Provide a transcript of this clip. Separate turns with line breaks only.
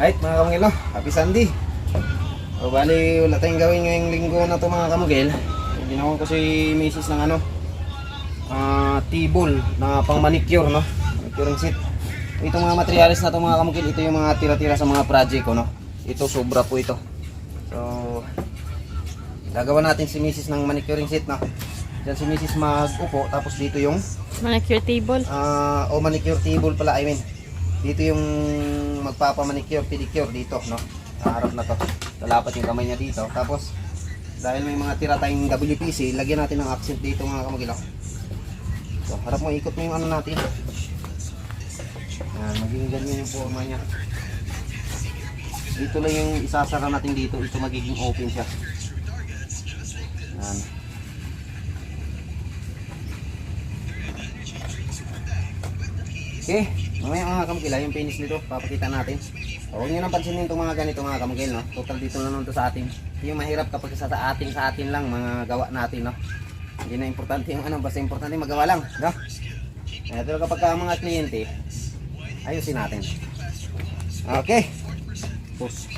Right mga kamugil no? Happy Sunday. O bali wala tayong gawin ngayong linggo na to mga kamugil. Ginawan ko si Mrs. ng ano ah tibol na pang manicure no. Manicuring set. Itong mga materials na to mga kamugil, ito yung mga tira-tira sa mga project ko no. Ito sobra po ito. So gagawa natin si Mrs. ng manicuring set no. Diyan si Mrs. mag-upo tapos dito yung
Manicure table.
Ah, o manicure table pala, I mean. Dito yung magpapa-manicure, pedicure dito, no? Harap na to. Lalapat yung kamay niya dito. Tapos, dahil may mga tira tayong WPC, lagyan natin ng accent dito mga kamagilak. So, harap mo, ikot mo yung ano natin. Yan, magiging ganyan yung forma niya. Dito lang yung isasara natin dito. Ito magiging open siya. Yan. Okay, mamaya mga kamukila, yung finish nito, papakita natin. So, huwag nyo nang pansinin itong mga ganito mga kamukil, no? Total dito na nun to sa atin. Yung mahirap kapag sa atin, sa atin lang, mga gawa natin, no? Hindi na importante yung ano, basta importante magawa lang, no? Eh, pero kapag ka mga kliyente, ayusin natin. Okay. Push.